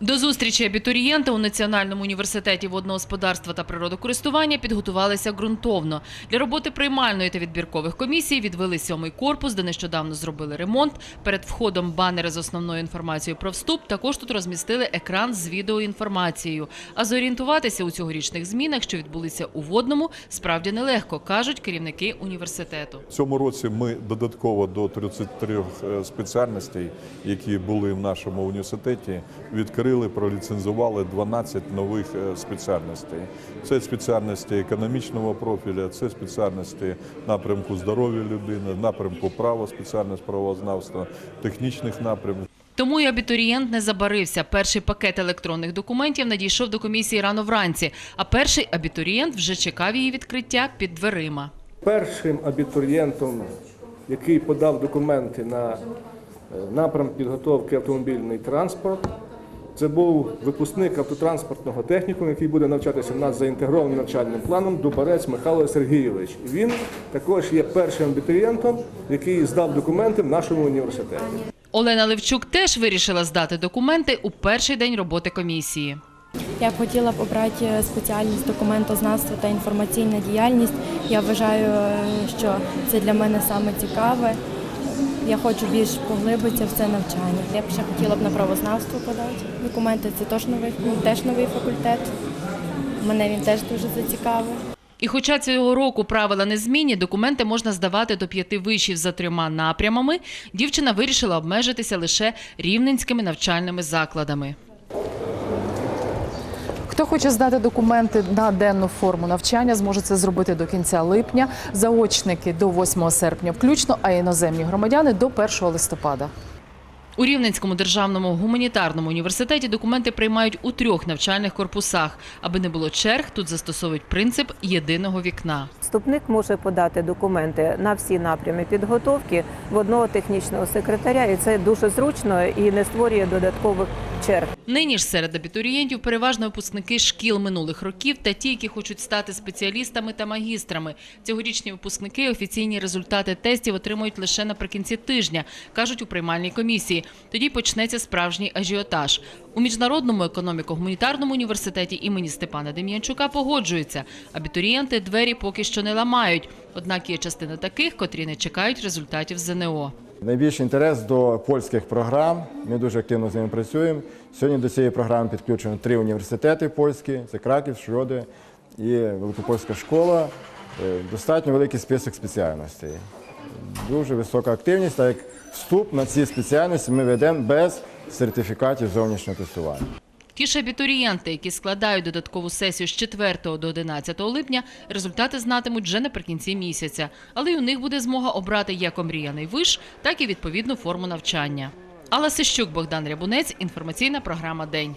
До зустрічі абітурієнти у Національному університеті водного господарства та природокористування підготувалися ґрунтовно. Для роботи приймальної та відбіркових комісій відвели сьомий корпус, де нещодавно зробили ремонт. Перед входом банери з основною інформацією про вступ. Також тут розмістили екран з відеоінформацією. А зорієнтуватися у цьогорічних змінах, що відбулися у водному, справді нелегко, кажуть керівники університету. В цьому році ми додатково до 33 е, спеціальностей, які були в нашому університеті, відкрили, проліцензували 12 нових е, спеціальностей. Це спеціальності економічного профіля, це спеціальності напрямку здоров'я людини, напрямку права, спеціальність правознавства, технічних напрямків. Тому і абітурієнт не забарився. Перший пакет електронних документів надійшов до комісії рано вранці, а перший абітурієнт вже чекав її відкриття під дверима. Першим абітурієнтом, який подав документи на е, напрям підготовки автомобільний транспорт, це був випускник автотранспортного технікуму, який буде навчатися в нас за інтегрованим навчальним планом Дубарець Михайло Сергійович. Він також є першим абітурієнтом, який здав документи в нашому університеті. Олена Левчук теж вирішила здати документи у перший день роботи комісії. Я б хотіла б обрати спеціальність документознавства та інформаційна діяльність. Я вважаю, е, що це для мене саме цікаве. Я хочу більш поглибитися в це навчання. Я б ще хотіла б на правознавство подати документи. Це теж новий, теж новий факультет. Мене він теж дуже зацікавив. І хоча цього року правила не змінні, документи можна здавати до п'яти вишів за трьома напрямами, дівчина вирішила обмежитися лише рівненськими навчальними закладами. Хто хоче здати документи на денну форму навчання, зможе це зробити до кінця липня. Заочники до 8 серпня, включно, а іноземні громадяни до 1 листопада. У Рівненському державному гуманітарному університеті документи приймають у трьох навчальних корпусах. Аби не було черг, тут застосовують принцип єдиного вікна. Вступник може подати документи на всі напрями підготовки в одного технічного секретаря, і це дуже зручно і не створює додаткових черг. Нині ж серед абітурієнтів переважно випускники шкіл минулих років та ті, які хочуть стати спеціалістами та магістрами. Цьогорічні випускники офіційні результати тестів отримують лише наприкінці тижня, кажуть у приймальній комісії. Тоді почнеться справжній ажіотаж. У міжнародному економіко-гуманітарному університеті імені Степана Дем'янчука погоджуються. Абітурієнти двері поки що не ламають. Однак є частина таких, котрі не чекають результатів ЗНО. Найбільший інтерес до польських програм. Ми дуже активно з ними працюємо. Сьогодні до цієї програми підключено три університети польські: це Краків, Шроди і Великопольська школа. Е, Достатньо великий список спеціальностей. Дуже висока активність, так як вступ на ці спеціальності ми ведемо без сертифікатів зовнішнього тестування. Ті ж абітурієнти, які складають додаткову сесію з 4 до 11 липня, результати знатимуть вже наприкінці місяця. Але й у них буде змога обрати як омріяний виш, так і відповідну форму навчання. Алла Сищук, Богдан Рябунець, інформаційна програма День.